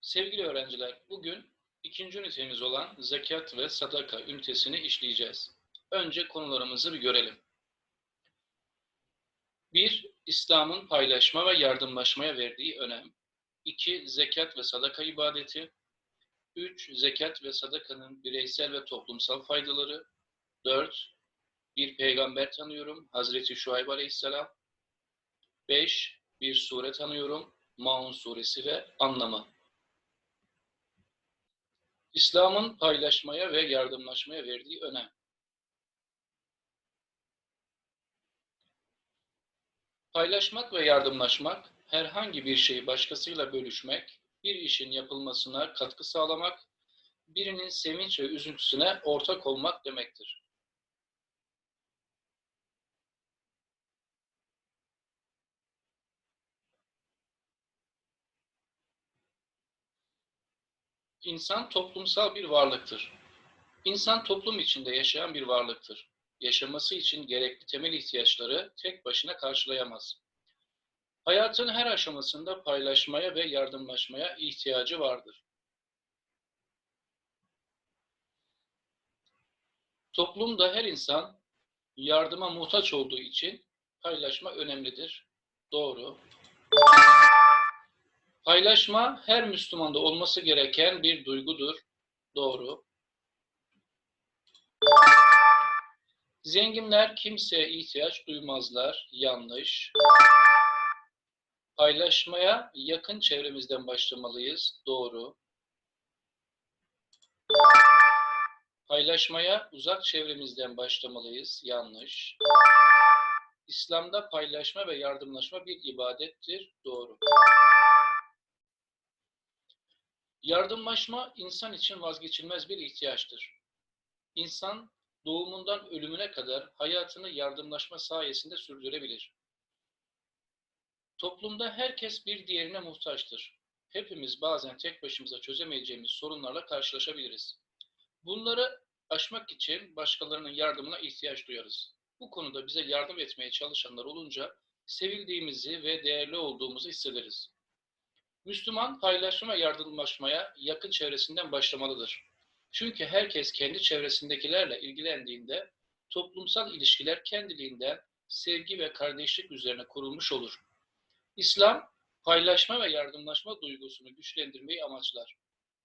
Sevgili öğrenciler, bugün ikinci ünitemiz olan zekat ve sadaka ünitesini işleyeceğiz. Önce konularımızı bir görelim. 1. İslam'ın paylaşma ve yardımlaşmaya verdiği önem. 2. Zekat ve sadaka ibadeti. 3. Zekat ve sadakanın bireysel ve toplumsal faydaları. 4. Bir peygamber tanıyorum, Hazreti Şuayb Aleyhisselam. 5. Bir sure tanıyorum, Maun suresi ve anlamı. İslam'ın paylaşmaya ve yardımlaşmaya verdiği önem. Paylaşmak ve yardımlaşmak, herhangi bir şeyi başkasıyla bölüşmek, bir işin yapılmasına katkı sağlamak, birinin sevinç ve üzüntüsüne ortak olmak demektir. İnsan toplumsal bir varlıktır. İnsan toplum içinde yaşayan bir varlıktır. Yaşaması için gerekli temel ihtiyaçları tek başına karşılayamaz. Hayatın her aşamasında paylaşmaya ve yardımlaşmaya ihtiyacı vardır. Toplumda her insan yardıma muhtaç olduğu için paylaşma önemlidir. Doğru. Paylaşma her Müslümanda olması gereken bir duygudur. Doğru. Zenginler kimseye ihtiyaç duymazlar. Yanlış. Paylaşmaya yakın çevremizden başlamalıyız. Doğru. Paylaşmaya uzak çevremizden başlamalıyız. Yanlış. İslam'da paylaşma ve yardımlaşma bir ibadettir. Doğru. Yardımlaşma insan için vazgeçilmez bir ihtiyaçtır. İnsan doğumundan ölümüne kadar hayatını yardımlaşma sayesinde sürdürebilir. Toplumda herkes bir diğerine muhtaçtır. Hepimiz bazen tek başımıza çözemeyeceğimiz sorunlarla karşılaşabiliriz. Bunları aşmak için başkalarının yardımına ihtiyaç duyarız. Bu konuda bize yardım etmeye çalışanlar olunca sevildiğimizi ve değerli olduğumuzu hissederiz. Müslüman paylaşma ve yardımlaşmaya yakın çevresinden başlamalıdır. Çünkü herkes kendi çevresindekilerle ilgilendiğinde toplumsal ilişkiler kendiliğinden sevgi ve kardeşlik üzerine kurulmuş olur. İslam paylaşma ve yardımlaşma duygusunu güçlendirmeyi amaçlar.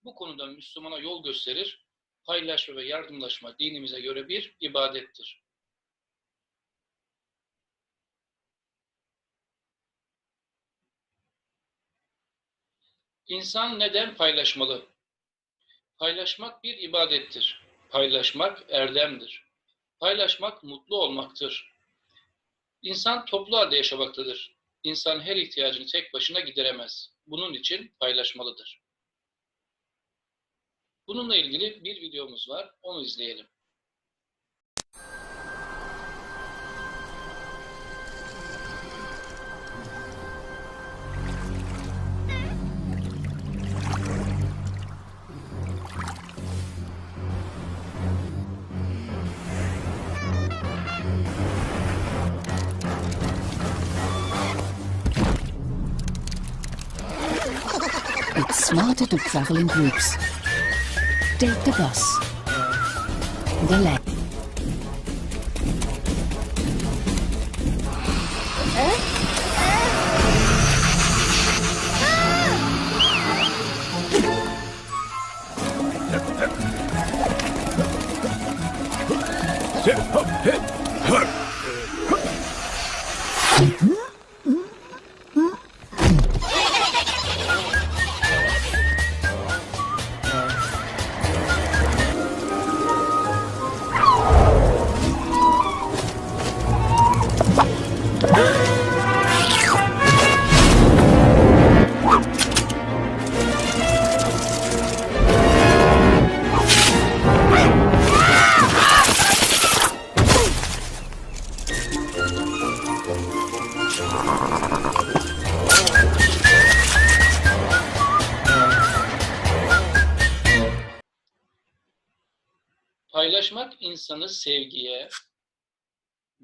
Bu konuda Müslümana yol gösterir, paylaşma ve yardımlaşma dinimize göre bir ibadettir. İnsan neden paylaşmalı? Paylaşmak bir ibadettir. Paylaşmak erdemdir. Paylaşmak mutlu olmaktır. İnsan toplu halde yaşamaktadır. İnsan her ihtiyacını tek başına gideremez. Bunun için paylaşmalıdır. Bununla ilgili bir videomuz var. Onu izleyelim. Smarter to travel in groups. Take the bus. The leg. Paylaşmak insanı sevgiye,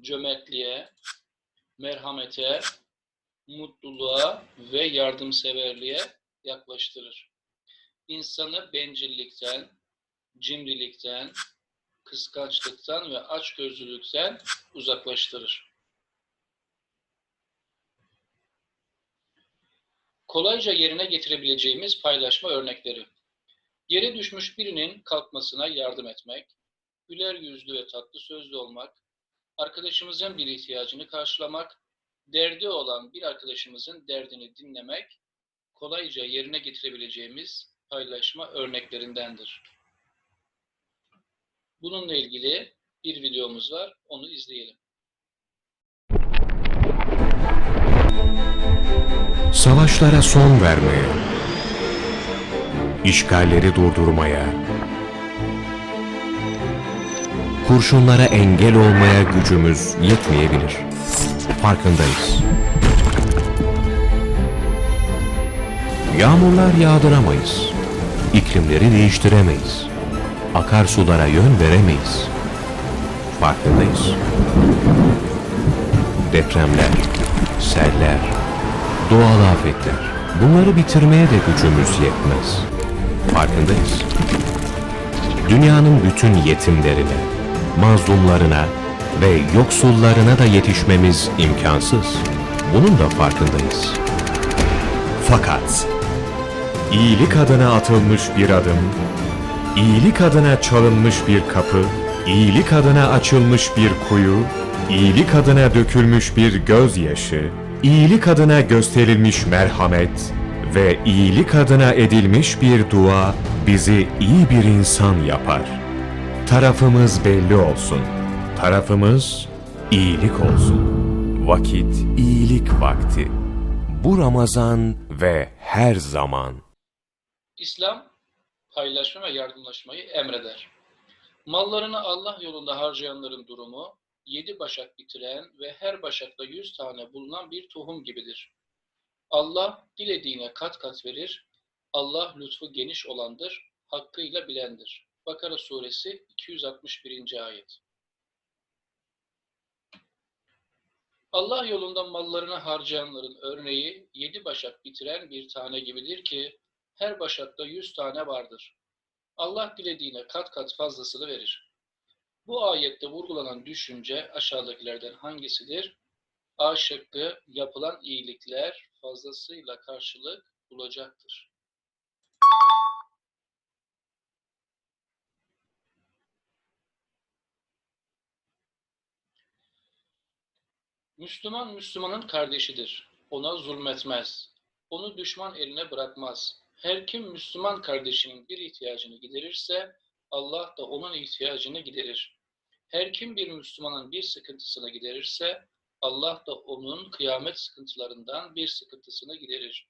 cömertliğe, merhamete, mutluluğa ve yardımseverliğe yaklaştırır. insanı bencillikten, cimrilikten, kıskançlıktan ve açgözlülükten uzaklaştırır. Kolayca yerine getirebileceğimiz paylaşma örnekleri. Yere düşmüş birinin kalkmasına yardım etmek, güler yüzlü ve tatlı sözlü olmak, arkadaşımızın bir ihtiyacını karşılamak, derdi olan bir arkadaşımızın derdini dinlemek, kolayca yerine getirebileceğimiz paylaşma örneklerindendir. Bununla ilgili bir videomuz var, onu izleyelim. Savaşlara son vermeye, işgalleri durdurmaya, kurşunlara engel olmaya gücümüz yetmeyebilir. Farkındayız. Yağmurlar yağdıramayız. İklimleri değiştiremeyiz. Akarsulara yön veremeyiz. Farkındayız. Depremler, seller, doğal afetler. Bunları bitirmeye de gücümüz yetmez. Farkındayız. Dünyanın bütün yetimlerine, mazlumlarına ve yoksullarına da yetişmemiz imkansız. Bunun da farkındayız. Fakat iyilik adına atılmış bir adım, iyilik adına çalınmış bir kapı, iyilik adına açılmış bir kuyu, iyilik adına dökülmüş bir gözyaşı, iyilik adına gösterilmiş merhamet ve iyilik adına edilmiş bir dua bizi iyi bir insan yapar. Tarafımız belli olsun. Tarafımız iyilik olsun. Vakit iyilik vakti. Bu Ramazan ve her zaman. İslam paylaşma ve yardımlaşmayı emreder. Mallarını Allah yolunda harcayanların durumu, yedi başak bitiren ve her başakta yüz tane bulunan bir tohum gibidir. Allah dilediğine kat kat verir, Allah lütfu geniş olandır, hakkıyla bilendir. Bakara suresi 261. ayet. Allah yolunda mallarını harcayanların örneği yedi başak bitiren bir tane gibidir ki her başakta yüz tane vardır. Allah dilediğine kat kat fazlasını verir. Bu ayette vurgulanan düşünce aşağıdakilerden hangisidir? A şıkkı yapılan iyilikler fazlasıyla karşılık bulacaktır. Müslüman Müslümanın kardeşidir. Ona zulmetmez. Onu düşman eline bırakmaz. Her kim Müslüman kardeşinin bir ihtiyacını giderirse Allah da onun ihtiyacını giderir. Her kim bir Müslümanın bir sıkıntısını giderirse Allah da onun kıyamet sıkıntılarından bir sıkıntısını giderir.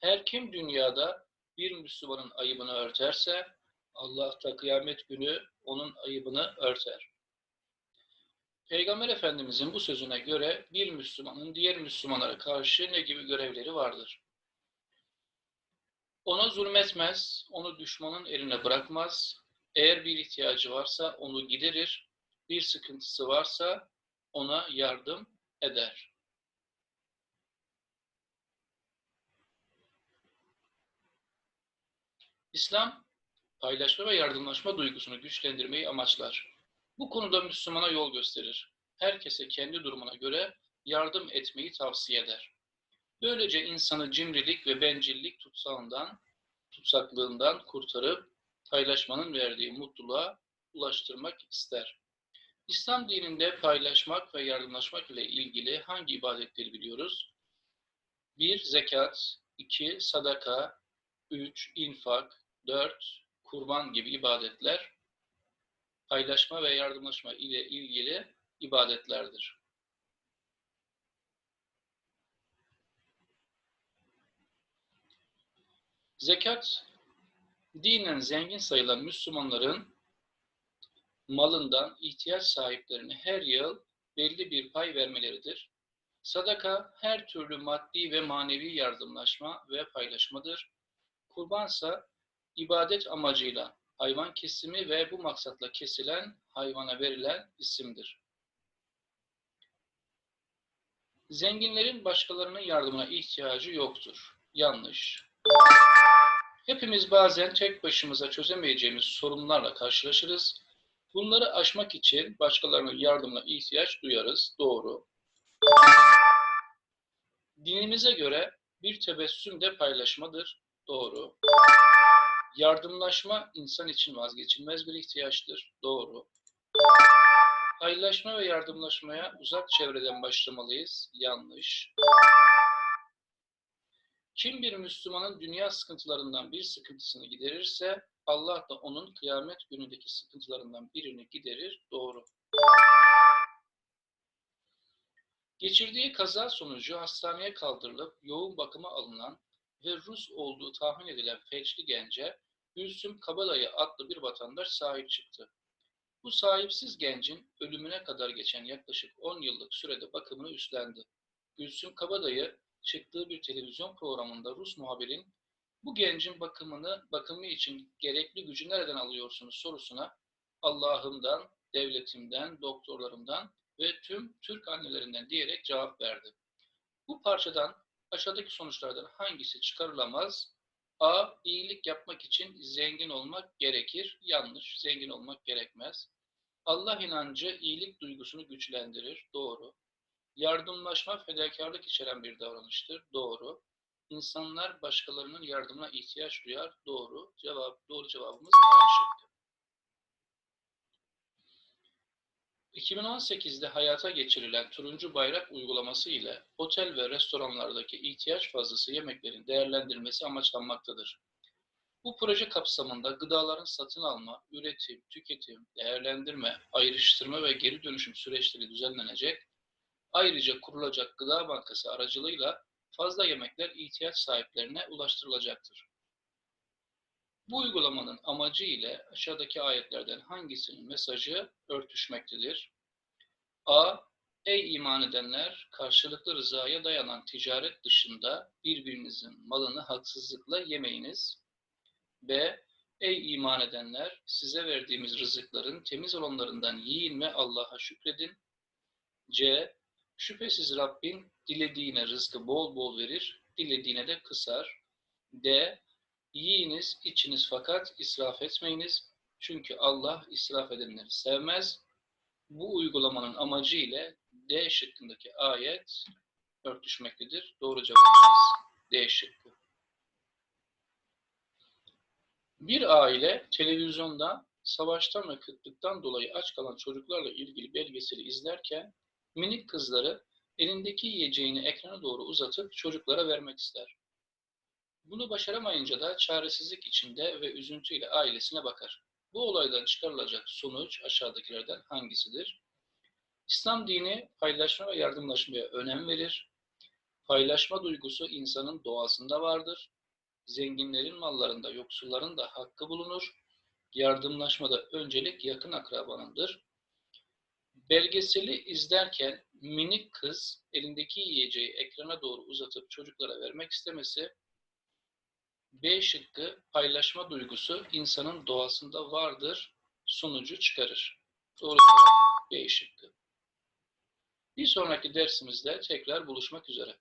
Her kim dünyada bir Müslümanın ayıbını örterse Allah da kıyamet günü onun ayıbını örter. Peygamber Efendimizin bu sözüne göre bir Müslümanın diğer Müslümanlara karşı ne gibi görevleri vardır? Ona zulmetmez, onu düşmanın eline bırakmaz. Eğer bir ihtiyacı varsa onu giderir, bir sıkıntısı varsa ona yardım eder. İslam, paylaşma ve yardımlaşma duygusunu güçlendirmeyi amaçlar. Bu konuda Müslümana yol gösterir. Herkese kendi durumuna göre yardım etmeyi tavsiye eder. Böylece insanı cimrilik ve bencillik tutsağından, tutsaklığından kurtarıp paylaşmanın verdiği mutluluğa ulaştırmak ister. İslam dininde paylaşmak ve yardımlaşmak ile ilgili hangi ibadetleri biliyoruz? 1. Zekat 2. Sadaka 3. infak 4. Kurban gibi ibadetler paylaşma ve yardımlaşma ile ilgili ibadetlerdir. Zekat, dinen zengin sayılan Müslümanların malından ihtiyaç sahiplerine her yıl belli bir pay vermeleridir. Sadaka, her türlü maddi ve manevi yardımlaşma ve paylaşmadır. Kurbansa, ibadet amacıyla hayvan kesimi ve bu maksatla kesilen hayvana verilen isimdir. Zenginlerin başkalarının yardımına ihtiyacı yoktur. Yanlış. Hepimiz bazen tek başımıza çözemeyeceğimiz sorunlarla karşılaşırız. Bunları aşmak için başkalarının yardımına ihtiyaç duyarız. Doğru. Dinimize göre bir tebessüm de paylaşmadır. Doğru. Yardımlaşma insan için vazgeçilmez bir ihtiyaçtır. Doğru. Paylaşma ve yardımlaşmaya uzak çevreden başlamalıyız. Yanlış. Kim bir Müslümanın dünya sıkıntılarından bir sıkıntısını giderirse Allah da onun kıyamet günündeki sıkıntılarından birini giderir. Doğru. Geçirdiği kaza sonucu hastaneye kaldırılıp yoğun bakıma alınan ve Rus olduğu tahmin edilen felçli gence Gülsüm Kabadayı adlı bir vatandaş sahip çıktı. Bu sahipsiz gencin ölümüne kadar geçen yaklaşık 10 yıllık sürede bakımını üstlendi. Gülsüm Kabadayı çıktığı bir televizyon programında Rus muhabirin bu gencin bakımını bakımı için gerekli gücü nereden alıyorsunuz sorusuna Allah'ımdan, devletimden, doktorlarımdan ve tüm Türk annelerinden diyerek cevap verdi. Bu parçadan aşağıdaki sonuçlardan hangisi çıkarılamaz? A. İyilik yapmak için zengin olmak gerekir. Yanlış. Zengin olmak gerekmez. Allah inancı iyilik duygusunu güçlendirir. Doğru. Yardımlaşma fedakarlık içeren bir davranıştır. Doğru. İnsanlar başkalarının yardımına ihtiyaç duyar. Doğru. Cevap, doğru cevabımız A şıkkı. 2018'de hayata geçirilen turuncu bayrak uygulaması ile otel ve restoranlardaki ihtiyaç fazlası yemeklerin değerlendirilmesi amaçlanmaktadır. Bu proje kapsamında gıdaların satın alma, üretim, tüketim, değerlendirme, ayrıştırma ve geri dönüşüm süreçleri düzenlenecek. Ayrıca kurulacak gıda bankası aracılığıyla fazla yemekler ihtiyaç sahiplerine ulaştırılacaktır. Bu uygulamanın amacı ile aşağıdaki ayetlerden hangisinin mesajı örtüşmektedir? A. Ey iman edenler, karşılıklı rızaya dayanan ticaret dışında birbirinizin malını haksızlıkla yemeyiniz. B. Ey iman edenler, size verdiğimiz rızıkların temiz olanlarından yiyin ve Allah'a şükredin. C. Şüphesiz Rabbin dilediğine rızkı bol bol verir, dilediğine de kısar. D. Yiyiniz, içiniz fakat israf etmeyiniz. Çünkü Allah israf edenleri sevmez. Bu uygulamanın amacı ile D şıkkındaki ayet örtüşmektedir. Doğru cevabımız D şıkkı. Bir aile televizyonda savaştan ve kıtlıktan dolayı aç kalan çocuklarla ilgili belgeseli izlerken minik kızları elindeki yiyeceğini ekrana doğru uzatıp çocuklara vermek ister. Bunu başaramayınca da çaresizlik içinde ve üzüntüyle ailesine bakar. Bu olaydan çıkarılacak sonuç aşağıdakilerden hangisidir? İslam dini paylaşma ve yardımlaşmaya önem verir. Paylaşma duygusu insanın doğasında vardır. Zenginlerin mallarında yoksulların da hakkı bulunur. Yardımlaşmada öncelik yakın akrabanındır. Belgeseli izlerken minik kız elindeki yiyeceği ekrana doğru uzatıp çocuklara vermek istemesi B şıkkı paylaşma duygusu insanın doğasında vardır sonucu çıkarır. Doğru cevap B şıkkı. Bir sonraki dersimizde tekrar buluşmak üzere.